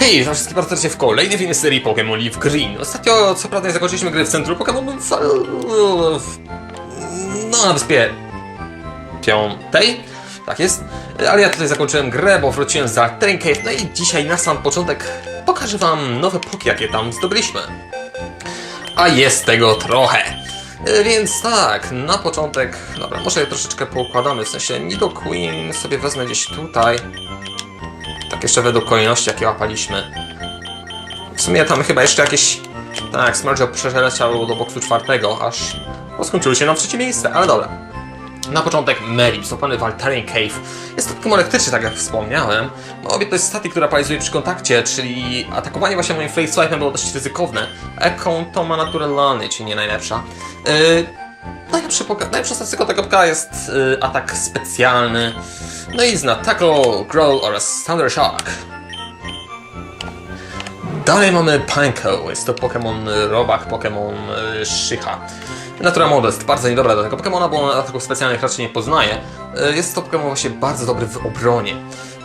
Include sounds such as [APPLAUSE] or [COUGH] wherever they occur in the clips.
Hej, witam wszystkich serdecznie w kolejnym filmie serii Pokémon Leaf Green. Ostatnio, co prawda, nie zakończyliśmy gry w centrum Pokémon no, na wyspie piątej, tak jest. Ale ja tutaj zakończyłem grę, bo wróciłem z Altering Cave, no i dzisiaj na sam początek pokażę wam nowe poki, jakie tam zdobyliśmy. A jest tego trochę. E, Więc tak, na początek, dobra, może je troszeczkę poukładamy, w sensie Nido Queen sobie wezmę gdzieś tutaj. Tak jeszcze według kolejności, jakie łapaliśmy. W sumie tam chyba jeszcze jakieś... Tak, Smurge przeleciał do boksu czwartego, aż no, skończyły się na trzecie miejsce, ale dobra. Na początek Merip, złapany w Altarian Cave. Jest to Pokémon elektryczny, tak jak wspomniałem. No, obie to jest statik, która paralizuje przy kontakcie, czyli atakowanie właśnie moim Flake Swipe'em było dość ryzykowne. Eką to ma naturalny, czyli nie najlepsza. Yy, najlepszy najlepsza statystyka tego pka jest yy, atak specjalny. No i zna Tackle, Growl oraz Thunder Shock. Dalej mamy Panko, jest to Pokémon y, robak, Pokémon y, Szycha. Natura Modest, bardzo niedobra do tego Pokémona, bo on ataków specjalnych raczej nie poznaje. Y, Jest to Pokémon właśnie bardzo dobry w obronie.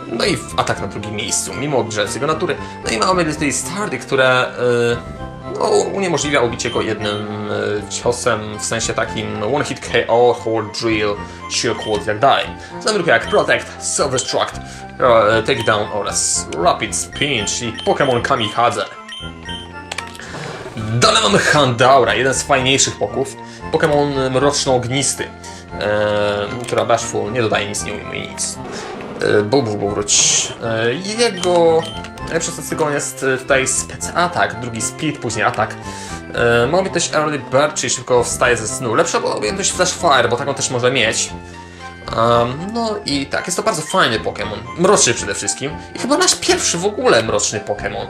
No i w atak na drugim miejscu, mimo obniżając jego natury. No i mamy tutaj Stardy, które y, no, uniemożliwia ubicie go jednym y, ciosem, w sensie takim One Hit KO, Hold Drill, Shield Wall i tak dalej. Znamy jak Protect, Self-Destruct, e, Takedown oraz Rapid Spin, czyli Pokémon Kamikadze. Dalej mamy Handaura, jeden z fajniejszych poków. Pokémon mroczno-ognisty, e, która Bashful nie dodaje nic, nie ujmuje nic. E, Bubu, Bubu wróć. E, jego najlepszą statystyką jest e, tutaj spec atak, drugi speed, później atak. E, ma też early bird, czyli szybko wstaje ze snu. Lepsza była objętość flash fire, bo taką też może mieć. Um, no i tak, jest to bardzo fajny Pokémon. Mroczny przede wszystkim. I chyba nasz pierwszy w ogóle mroczny Pokémon,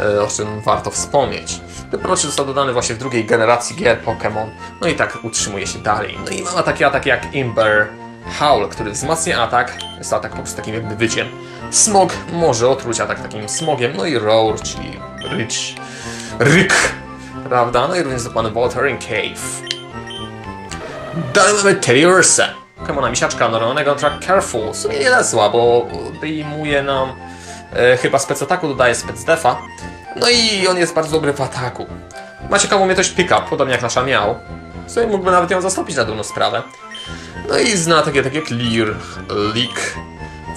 e, o czym warto wspomnieć. Ten mroczny został dodany właśnie w drugiej generacji gier Pokémon. No i tak utrzymuje się dalej. No i ma takie ataki jak Imber Howl, który wzmacnia atak. Jest atak po prostu takim jakby wyciem. Smog może otruć atak takim smogiem. No i Roar, czyli rycz, ryk, prawda? No i również dokładny Voltering Cave. Dalej mamy Teliursa. Pokemona misiaczka normalnego track Careful. W sumie nie lesła, bo wyjmuje nam e, chyba spec ataku, dodaje spec defa. No i on jest bardzo dobry w ataku. Ma ciekawą umiejętność pick-up, podobnie jak nasza miał. W sumie mógłby nawet ją zastąpić na dobrą sprawę. No i zna takie, takie Leer, Leak,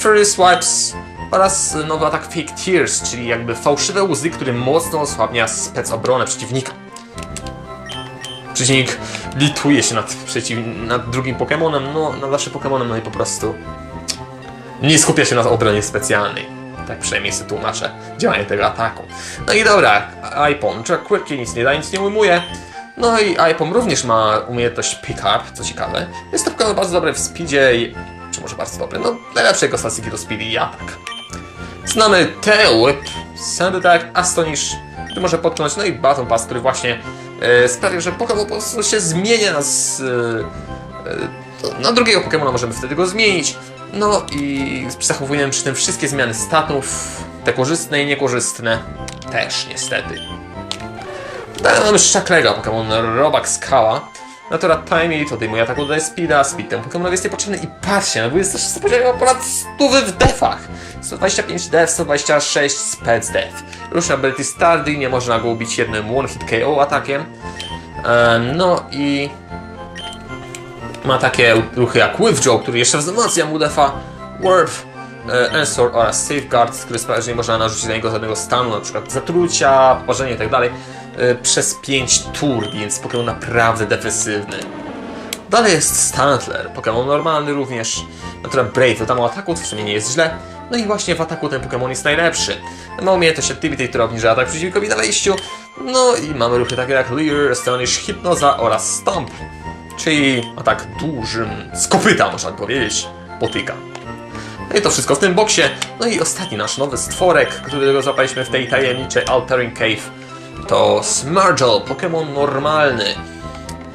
Fury Swipes oraz nowy atak Fake Tears, czyli jakby fałszywe łzy, który mocno osłabnia spec obronę przeciwnika. Przeciwnik lituje się nad, przeciw, nad drugim Pokemonem, no nad naszym Pokemonem, no i po prostu nie skupia się na obronie specjalnej. Tak przynajmniej sobie tłumaczę działanie tego ataku. No i dobra, Ipon, Jack Quirky nic nie da, nic nie ujmuje. No i Ipon również ma umiejętność pick up, co ciekawe. Jest to bardzo dobry w speedzie. Czy może bardzo dobry, no najlepsze jego statystyki to speed i atak. Znamy Tail Whip, Sand Attack, Astonish, który może potknąć, no i Baton Pass, który właśnie e, sprawia, że Pokémon po prostu się zmienia z, e, e, na drugiego Pokémona, możemy wtedy go zmienić. No i zachowujemy przy tym wszystkie zmiany statów, te korzystne i niekorzystne też niestety. Dalej mamy Shaklego, Pokémon Robak Skała. Timey to odejmuje ataku dodaje speeda, speed temu Pokémonowi jest niepotrzebny i patrzcie, na 26 poziomie ma ponad 100 w defach. 125 def, 126 spec def. Ruszna ability Stardy, nie można go ubić jednym one hit KO atakiem. No i ma takie ruchy jak Withdraw, który jeszcze wzmacnia mu defa, Warp, Ensor oraz Safeguard, który sprawia, że nie można narzucić na niego żadnego stanu, przykład zatrucia, poparzenia itd. e, przez 5 tur, więc Pokémon naprawdę defensywny. Dalej jest Stantler, Pokémon normalny również, natura Brave, to tam o ataku, w sumie nie jest źle. No i właśnie w ataku ten Pokémon jest najlepszy. Ma umiejętność Activity, która obniża atak przeciwnikowi na wejściu. No i mamy ruchy takie jak Leer, Astonish, Hypnoza oraz Stomp. Czyli atak dużym, z kopyta można powiedzieć, potyka. No i to wszystko w tym boksie. No i ostatni nasz nowy stworek, którego zapaliśmy w tej tajemniczej Altering Cave, to Smurgle, Pokémon normalny.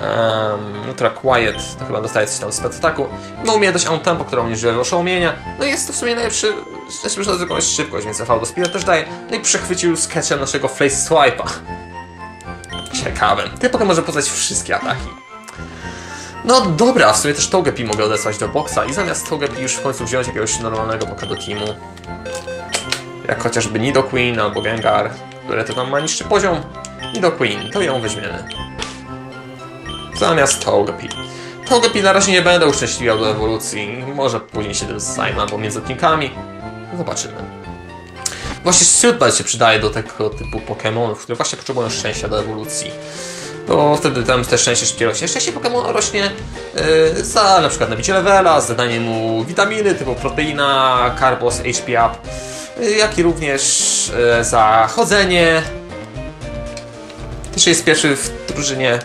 Um, Ultra Quiet, to chyba dostaje coś tam z ataku. Ma umiejętność on tempo, która unieżdża oszołomienia. No i jest to w sumie najlepszy, najlepszy że jakąś szybkość, więc FV do speeda też daje. No i przechwycił sketchem naszego Face Swipe'a. Ciekawe. Ten Pokémon może poznać wszystkie ataki. No dobra, w sumie też Togepi mogę odesłać do boksa i zamiast Togepi już w końcu wziąć jakiegoś normalnego boka do teamu. jak chociażby Nidoqueen albo Gengar, które to tam ma niższy poziom. Nidoqueen, to ją weźmiemy. Zamiast Togepi. Togepi na razie nie będę uszczęśliwiał do ewolucji. Może później się tym zajmę, albo między odcinkami. Zobaczymy. Właśnie Shootbite się przydaje do tego typu Pokémonów, które właśnie potrzebują szczęścia do ewolucji. Bo wtedy tam te szczęście szybciej rośnie. Szczęście Pokémon rośnie yy, za na przykład nabicie levela, za danie mu witaminy typu proteina, carbos, HP up, jak i również yy, za chodzenie. Też jest pierwszy w drużynie.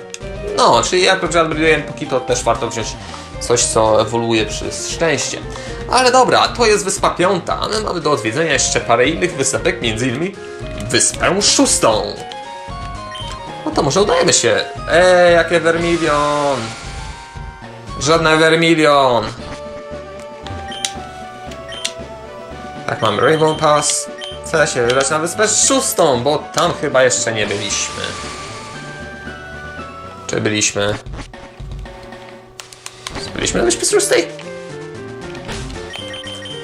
No, czyli jak upgrade'ujemy póki to też warto wziąć coś, co ewoluuje przez szczęście. Ale dobra, to jest wyspa piąta, a my mamy do odwiedzenia jeszcze parę innych wysepek, między innymi wyspę szóstą. No to może udajemy się. Eee, jakie Vermilion! Żadne Vermilion! Tak, mamy Rainbow Pass. Chcę się wybrać na wyspę szóstą, bo tam chyba jeszcze nie byliśmy. Czy byliśmy? Byliśmy na wyspie szóstej?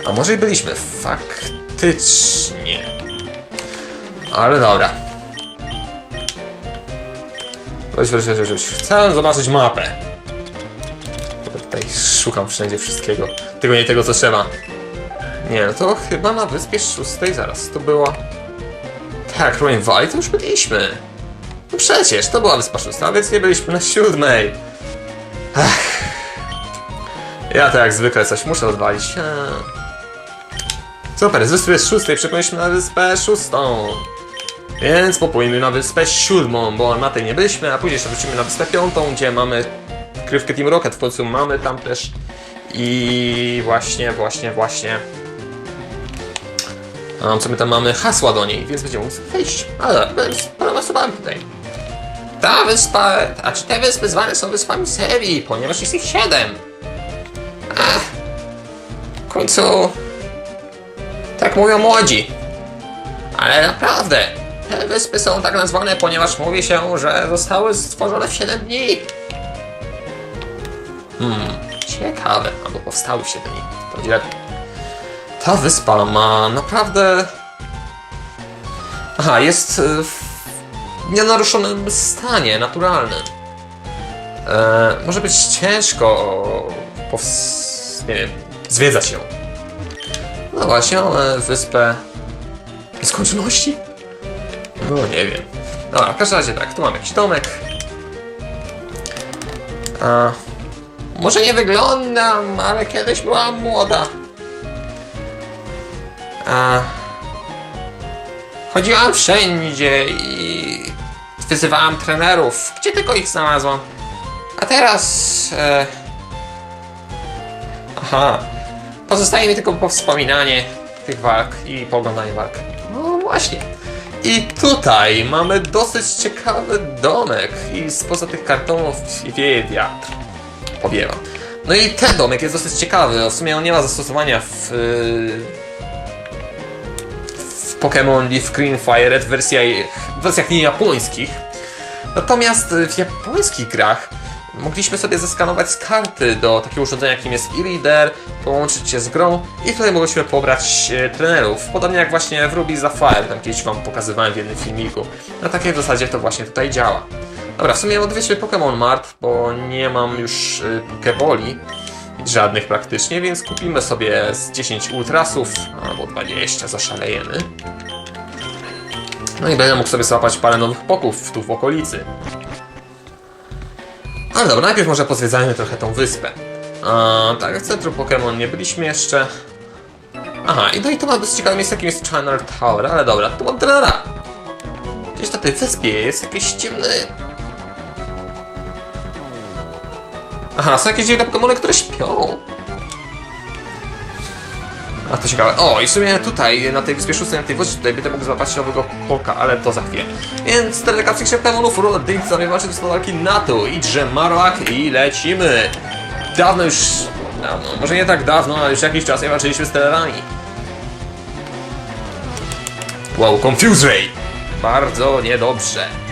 A może i byliśmy? Faktycznie. Ale dobra. Weź, weź, weź, weź. Chcę zobaczyć mapę. Tutaj szukam wszędzie wszystkiego. Tylko nie tego, co trzeba. Nie, no to chyba na wyspie szóstej zaraz. To było... Tak, Ruin Valley to już byliśmy. No przecież, to była wyspa szósta, więc nie byliśmy na siódmej. Ach. Ja to jak zwykle coś muszę odwalić. Eee. Super, z wyspy szóstej przepłyniśmy na wyspę szóstą. Więc popłyniemy na wyspę siódmą, bo na tej nie byliśmy, a później jeszcze wrócimy na wyspę piątą, gdzie mamy krywkę Team Rocket, w końcu mamy tam też. I właśnie, właśnie, właśnie. A co my tam mamy? Hasła do niej, więc będziemy musieli wejść. Ale, więc porozmawiamy tutaj. Ta wyspa, a czy te wyspy zwane są wyspami serii, ponieważ jest ich siedem. Ach, w końcu tak mówią młodzi. Ale naprawdę, te wyspy są tak nazwane, ponieważ mówi się, że zostały stworzone w 7 dni. Hmm, ciekawe, albo powstały w 7 dni. To będzie lepiej. Ta wyspa ma naprawdę... Aha, jest y, w nienaruszonym stanie, naturalnym. E, może być ciężko pows... nie wiem, zwiedzać ją. No właśnie, mamy wyspę nieskończoności? No nie wiem. Dobra, w każdym razie tak, tu mamy jakiś domek. A, może nie wyglądam, ale kiedyś byłam młoda. A, chodziłam wszędzie i wyzywałam trenerów, gdzie tylko ich znalazłam. A teraz... E, aha, Pozostaje mi tylko powspominanie tych walk i pooglądanie walk. No właśnie. I tutaj mamy dosyć ciekawy domek i spoza tych kartonów wieje wiatr. Powiewa. No i ten domek jest dosyć ciekawy. W sumie on nie ma zastosowania w, yy, Pokémon Leaf Green Fire Red w wersjach nie japońskich. Natomiast w japońskich grach mogliśmy sobie zeskanować z karty do takiego urządzenia, jakim jest e-reader, połączyć się z grą i tutaj mogliśmy pobrać e, trenerów. Podobnie jak właśnie w Ruby Sapphire, tam kiedyś Wam pokazywałem w jednym filmiku. Na takiej zasadzie to właśnie tutaj działa. Dobra, w sumie odwiedźmy Pokémon Mart, bo nie mam już y, Pokeboli. Żadnych praktycznie, więc kupimy sobie z 10 ultrasów, albo 20, zaszalejemy. No i będę mógł sobie złapać parę nowych poków tu w okolicy. Ale dobra, najpierw może pozwiedzajmy trochę tą wyspę. A, tak, w centrum Pokémon nie byliśmy jeszcze. Aha, i no i to ma dosyć ciekawe miejsce, jakim jest Channel Tower, ale dobra, tu mam trenera. Gdzieś na tej wyspie jest jakiś dziwny... Aha, są jakieś dziwne Pokémony, które śpią. A to ciekawe. O, i w sumie tutaj, na tej wyspie szóstej, na tej wodzie, tutaj będę mógł złapać nowego polka, ale to za chwilę. Więc delegacja Pokémonów, Rodin, do walki NATO, idźże Marowak i lecimy. Dawno już, dawno, może nie tak dawno, ale już jakiś czas nie walczyliśmy z Telerami. Wow, Confuse Ray! Bardzo niedobrze.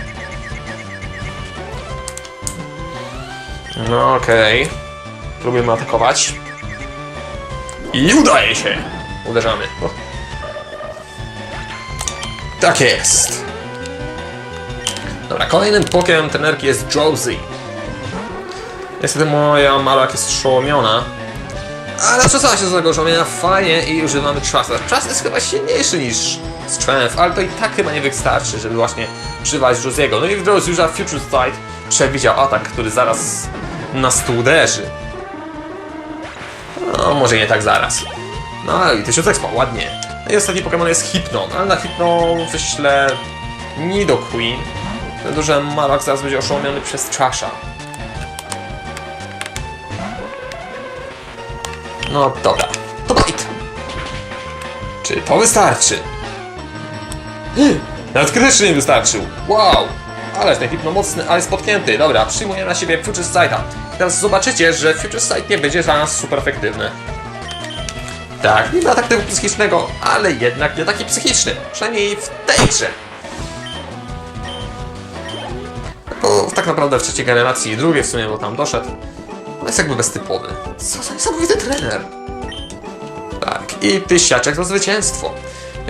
No okej. Próbujemy atakować. I udaje się! Uderzamy. Tak jest. Dobra, kolejnym pokiem trenerki jest Josie. Niestety moja Malak jest oszołomiona. Ale czasami się z tego oszołomienia fajnie i używamy czasu. Czas jest chyba silniejszy niż Strength, ale to i tak chyba nie wystarczy, żeby właśnie używać Josiego. No i w drodze już Future Sight przewidział atak, który zaraz nas tu uderzy. No, może nie tak zaraz. No i 1000 expa, ładnie. No i ostatni Pokémon jest Hypnon, ale na Hypnon wyślę Nidoqueen. Dlatego, że Malak zaraz będzie oszołomiony przez Trasha. No dobra, to bite! Czy to wystarczy? [GASPS] Nawet krytycznie nie wystarczył. Wow! Ależ ten Hypno mocny, ale spotknięty. Dobra, przyjmuję na siebie Future Sight'a. Teraz zobaczycie, że Future Sight nie będzie dla nas super efektywny. Tak, niby atak typu psychicznego, ale jednak nie taki psychiczny. Przynajmniej w tej grze. Bo tak naprawdę w trzeciej generacji i drugiej w sumie, bo tam doszedł, on jest jakby beztypowy. Co za niesamowity trener. Tak, i tysiaczek za zwycięstwo.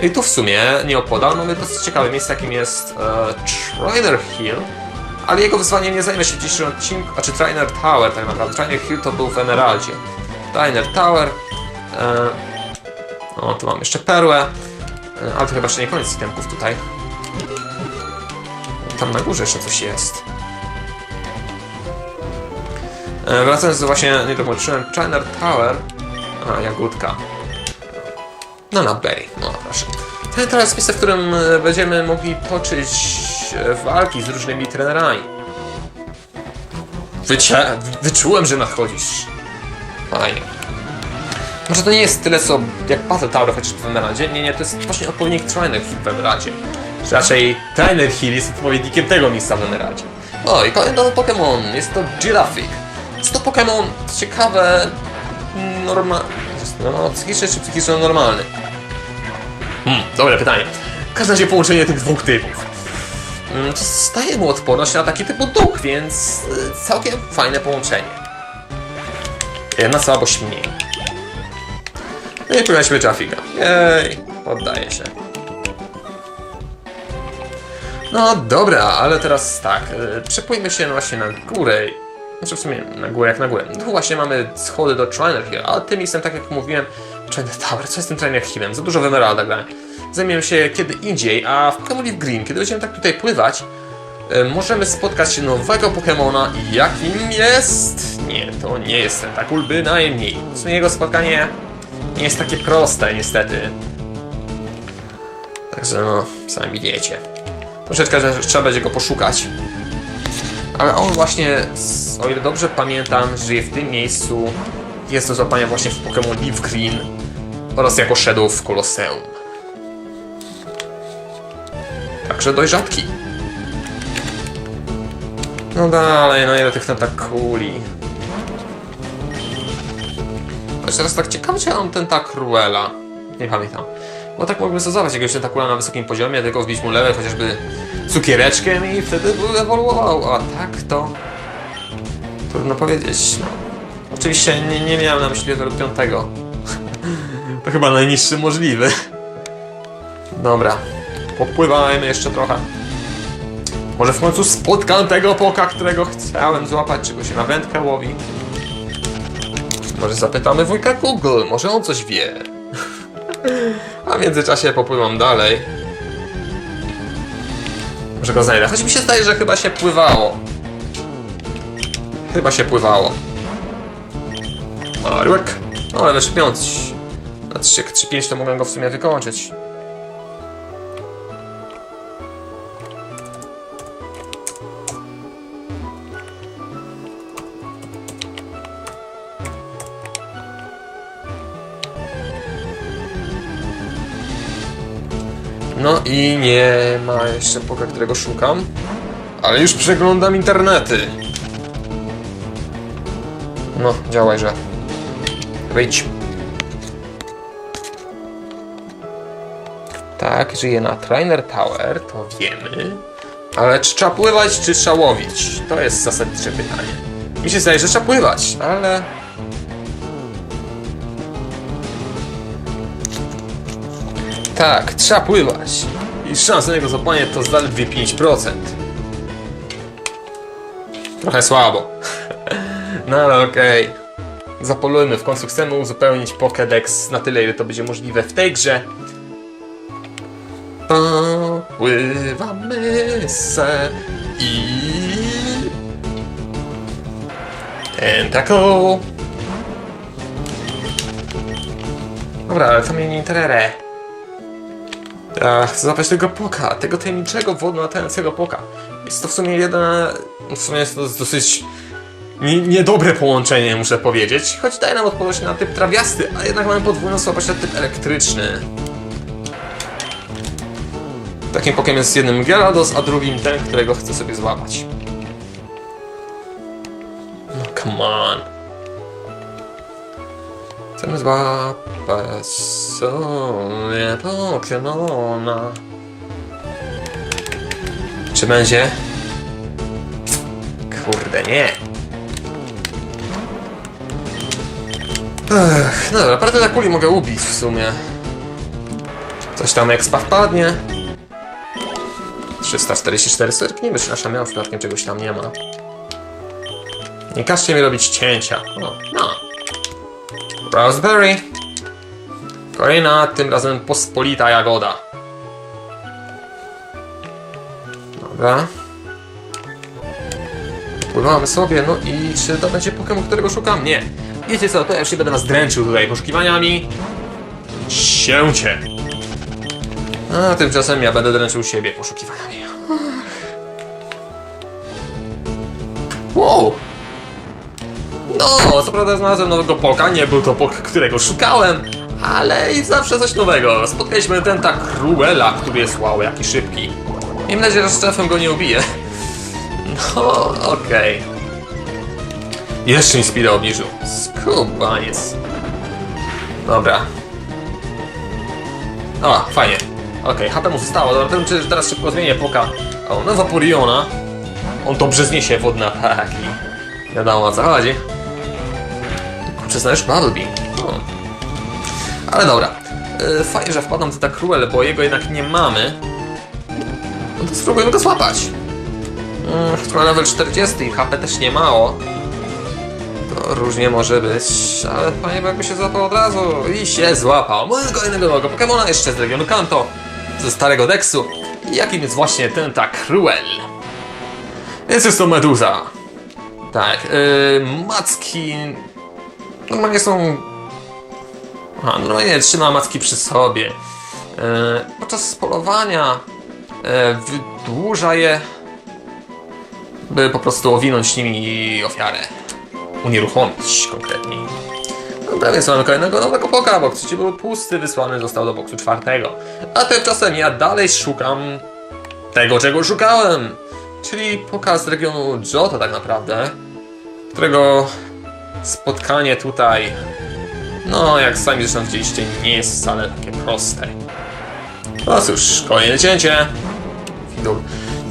I tu w sumie nie opodal mamy dosyć ciekawe miejsce, jakim jest e, Trainer Hill, ale jego wyzwaniem nie zajmę się w dzisiejszym odcinku, a czy Trainer Tower tak naprawdę. Trainer Hill to był w Emeraldzie. Trainer Tower, e, o tu mam jeszcze perłę, e, ale to chyba jeszcze nie koniec itemków tutaj. Tam na górze jeszcze coś jest. E, Wracając do właśnie, nie dokończyłem, Chiner Tower. A, jagódka. No, na Berry, no proszę. To jest miejsce, w którym e, będziemy mogli toczyć e, walki z różnymi trenerami. Wyczułem, że nadchodzisz. Fajnie. Może to nie jest tyle co jak Battle Tower chociaż w Emeraldzie. Nie, nie, to jest właśnie odpowiednik Trainer Hill w Emeraldzie. Czy raczej Trainer Hill jest odpowiednikiem tego miejsca w Emeraldzie. O i kolejny nowy Pokémon, jest to Giraffic. Jest to Pokémon ciekawe, norma... No, psychiczny czy psychiczny normalny? Hmm, dobre pytanie. W każdym razie połączenie tych dwóch typów. Mm, To staje mu odporność na taki typu duch, więc y, całkiem fajne połączenie. Jedna słabość mniej. No i się Jaffiga. Jej, poddaje się. No dobra, ale teraz tak, y, przepójmy się właśnie na górę. Znaczy w sumie na górę jak na górę. Tu właśnie mamy schody do Trainer Hill, a tym miejscem, tak jak mówiłem, Trainer Tower, co jest tym Trainer Hillem? Za dużo w Emeralda grałem. Zajmiemy się kiedy indziej, a w Pokémon Green, kiedy będziemy tak tutaj pływać, y, możemy spotkać nowego Pokémona i jakim jest... Nie, to nie jest Tentakul bynajmniej. W sumie jego spotkanie nie jest takie proste niestety. Także no, sami wiecie. Troszeczkę trzeba będzie go poszukać. Ale on właśnie, o ile dobrze pamiętam, żyje w tym miejscu. Jest do złapania właśnie w Pokémon Leaf Green oraz jako Shadow w Colosseum. Także dość rzadki. No dalej, no ile tych tentakuli. Choć teraz tak ciekawe, czy ja mam tentakruela. Nie pamiętam. Bo tak mógłbym stosować jakiegoś tentakula na wysokim poziomie, tylko wbić mu level chociażby cukiereczkiem i wtedy by ewoluował. A tak to... Trudno powiedzieć. No. Oczywiście nie, nie miałem na myśli level [LAUGHS] 5. to chyba najniższy możliwy. Dobra. Popływajmy jeszcze trochę. Może w końcu spotkam tego poka, którego chciałem złapać, czego się na wędkę łowi. Może zapytamy wujka Google, może on coś wie. A w międzyczasie popływam dalej. Może go znajdę. Choć mi się zdaje, że chyba się pływało. Chyba się pływało. Orłek. No ale level 5. Na 3-5 to mogę go w sumie wykończyć. No i nie ma jeszcze poka, którego szukam. Ale już przeglądam internety. No, działajże. Wyjdź. Tak, żyje na Trainer Tower, to wiemy. Ale czy trzeba pływać, czy trzeba łowić? To jest zasadnicze pytanie. Mi się zdaje, że trzeba pływać, ale... Tak, trzeba pływać. I szansa na jego złapanie to zaledwie 5%. Trochę słabo. [LAUGHS] No ale okej. Zapolujmy, w końcu chcemy uzupełnić Pokédex na tyle, ile to będzie możliwe w tej grze. Pływamy se i... Tentacle. Dobra, ale to mnie nie interesuje. Chcę złapać tego poka, tego tajemniczego wodno latającego poka. Jest to w sumie jedna... W sumie jest to dosyć nie- niedobre połączenie, muszę powiedzieć. Choć daje nam odpowiedź na typ trawiasty, a jednak mamy podwójną słabość na typ elektryczny. Takim pokiem jest jednym Gyarados, a drugim ten, którego chcę sobie złapać. No come on. Chcemy złapać sobie Pokemona. Czy będzie? Kurde, nie. Ech, no dobra, parę na kuli mogę ubić w sumie. Coś tam expa wpadnie. 344 serknijmy, czy nasza miała przypadkiem czegoś tam nie ma. Nie każcie mi robić cięcia. O. Raspberry. Kolejna, tym razem pospolita jagoda. Dobra. Pływamy sobie, no i czy to będzie Pokémon, którego szukam? Nie. Wiecie co, to ja już nie będę was dręczył tutaj poszukiwaniami. Sięcie. A tymczasem ja będę dręczył siebie poszukiwaniami. No, co prawda znalazłem nowego poka, nie był to pok, którego szukałem, ale i zawsze coś nowego. Spotkaliśmy Tenta Cruella, który jest wow, jaki szybki. Miejmy nadzieję, że z czasem go nie ubije. No, okej. Jeszcze mi speeda obniżył. Skubaniec. Dobra. O, fajnie. Okej, HP mu zostało. Dobra, myślę, że teraz szybko zmienię poka. O, no Vaporeona. On dobrze zniesie wodne ataki. [LAUGHS] Wiadomo o co chodzi. Kurczę, znajesz Bumblebee. O. Ale dobra. Yy, fajnie, że wpadam tak Cruel, bo jego jednak nie mamy. No to spróbujmy go złapać. Mm, Chyba level 40 i HP też nie mało. To różnie może być, ale fajnie by jakby się złapał od razu. I się złapał. Mamy kolejnego nowego Pokemona, jeszcze z regionu Kanto, ze starego Dexu. Jakim jest właśnie ten tak Cruel. Więc jest to Meduza. Tak, yy, macki... Normalnie są... Aha, normalnie trzyma macki przy sobie. Yy, podczas polowania yy, wydłuża je by po prostu owinąć nimi ofiarę. Unieruchomić konkretniej. Dobra, więc mamy kolejnego nowego poka, bo trzeci był pusty, wysłany został do boksu czwartego. A tymczasem ja dalej szukam tego, czego szukałem. Czyli poka z regionu Johto tak naprawdę, którego spotkanie tutaj, no jak sami zresztą widzieliście, nie jest wcale takie proste. No cóż, kolejne cięcie.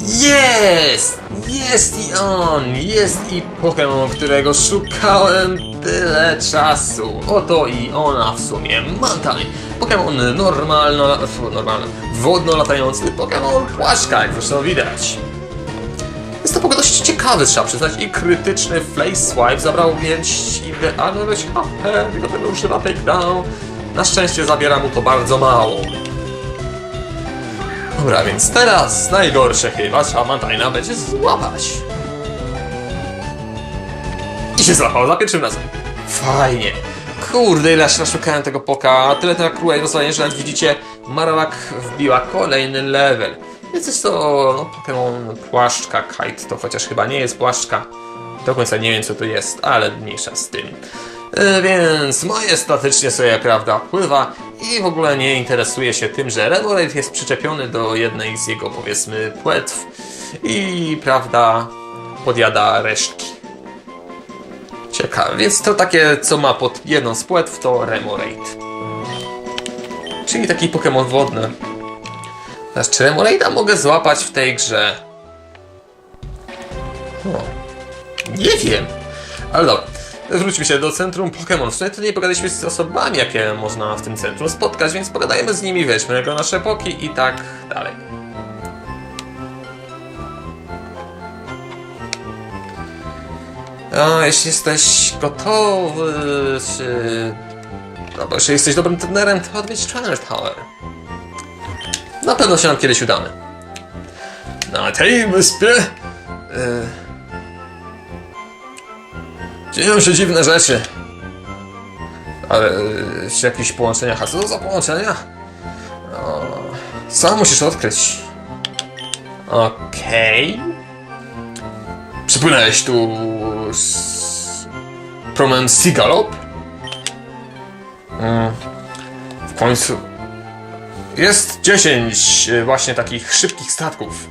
Jest! Jest i on! Jest i Pokémon, którego szukałem tyle czasu. Oto i ona w sumie. Mantai. Pokémon normalno... normalny. Wodno latający Pokémon płaszka, jak zresztą widać. To pogoda dość ciekawy, trzeba przyznać. I krytyczny Flame Swipe zabrał więc idealną ilość HP, tylko tego używa takedown. Na szczęście zabiera mu to bardzo mało. Dobra, więc teraz najgorsze chyba trzeba Mantajna będzie złapać. I się złapał za pierwszym razem. Fajnie. Kurde, ile się szukałem tego poka. Tyle tak cruel rozwiązanie, że nawet widzicie, Marowak wbiła kolejny level. Więc jest to no, Pokémon płaszczka Kite, to chociaż chyba nie jest płaszczka. Do końca nie wiem co to jest, ale mniejsza z tym. E, Więc moje statycznie sobie, prawda, pływa i w ogóle nie interesuje się tym, że Remoraid jest przyczepiony do jednej z jego, powiedzmy, płetw i, prawda, podjada resztki. Ciekawe, więc to takie, co ma pod jedną z płetw, to Remoraid. Czyli taki Pokémon wodny. Teraz, czy Remoraida mogę złapać w tej grze? O. Nie wiem. Ale dobra. Wróćmy się do centrum Pokémon. W nie pogadaliśmy z osobami, jakie można w tym centrum spotkać, więc pogadajmy z nimi, weźmy jako nasze poki i tak dalej. A, jeśli jesteś gotowy, czy... Dobra, jeśli jesteś dobrym trenerem, to odwiedź Trainer Tower. Na pewno się nam kiedyś udamy. Na tej wyspie... Y... Dzieją się dziwne rzeczy. Ale y, czy jakieś połączenia? To za połączenia? O, sam musisz odkryć. Okej. Przypłynąłeś tu z promem Seagalop? Mm. W końcu. Jest 10 y, właśnie takich szybkich statków.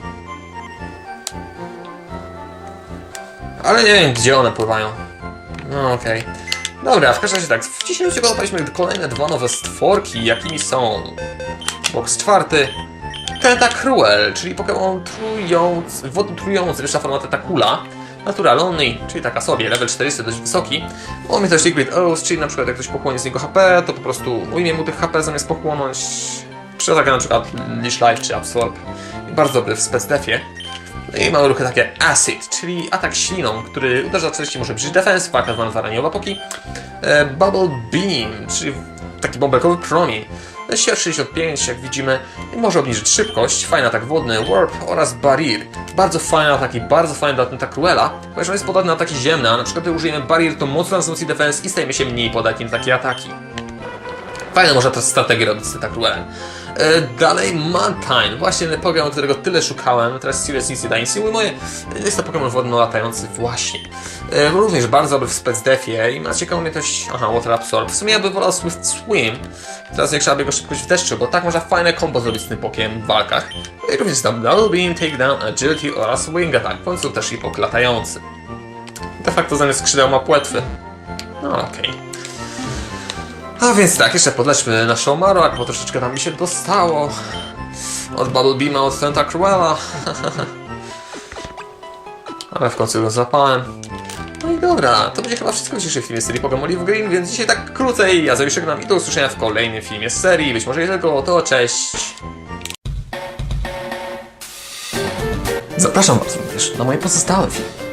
Ale nie wiem, gdzie one pływają. No okej. Dobra, w każdym razie tak, w dzisiejszym odcinku kolejne dwa nowe stworki, jakimi są... Box czwarty, Tentacruel, czyli Pokémon trujący, wodotrujący, wyższa forma Tentacula. Naturalny, czyli taka sobie, level 40 dość wysoki. Mamy też Liquid Oath, czyli na przykład jak ktoś pochłonie z niego HP, to po prostu ujmie mu tych HP zamiast pochłonąć. Przy ataku na przykład Leash Life czy Absorb. Bardzo dobry w spec defie. No i mamy ruchy takie Acid, czyli atak śliną, który uderza oczywiście może być defense, faka zwana zaraniowa poki. E, Bubble Beam, czyli taki bąbelkowy promień. Siła 65, jak widzimy, może obniżyć szybkość, fajny atak wodny, Warp oraz Barrier. Bardzo fajny atak i bardzo fajny dla Tentacruela, ponieważ on jest podatny na ataki ziemne, a na przykład gdy użyjemy Barrier, to mocno wzmocni defense i stajemy się mniej podatni na takie ataki. Fajne można też strategię robić z Tentacruelem. E, Dalej Mantine, właśnie Pokémon, którego tyle szukałem, teraz Serious nic nie ujmuję. Jest to Pokémon wodno latający właśnie. E, Również bardzo dobry w spec defie i ma ciekawą umiejętność, aha, Water Absorb. W sumie ja bym wolał Swift Swim, teraz nie trzeba jego szybkość w deszczu, bo tak można fajne combo zrobić z tym pokiem w walkach. No I również tam Double Beam, Takedown, Agility oraz Wing Attack, w końcu też i pok latający. De facto zamiast skrzydeł ma płetwy. No okej. A więc tak, jeszcze podlećmy naszą Marowak, bo troszeczkę tam mi się dostało. Od Bubble Beama, od Tentacruela. [LAUGHS] Ale w końcu go zapałem. No i dobra, to będzie chyba wszystko w dzisiejszym filmie z serii Pokémon Olive Green, więc dzisiaj tak krócej. Ja sobie żegnam i do usłyszenia w kolejnym filmie z serii. Być może tylko, to cześć. Zapraszam Was również na moje pozostałe filmy.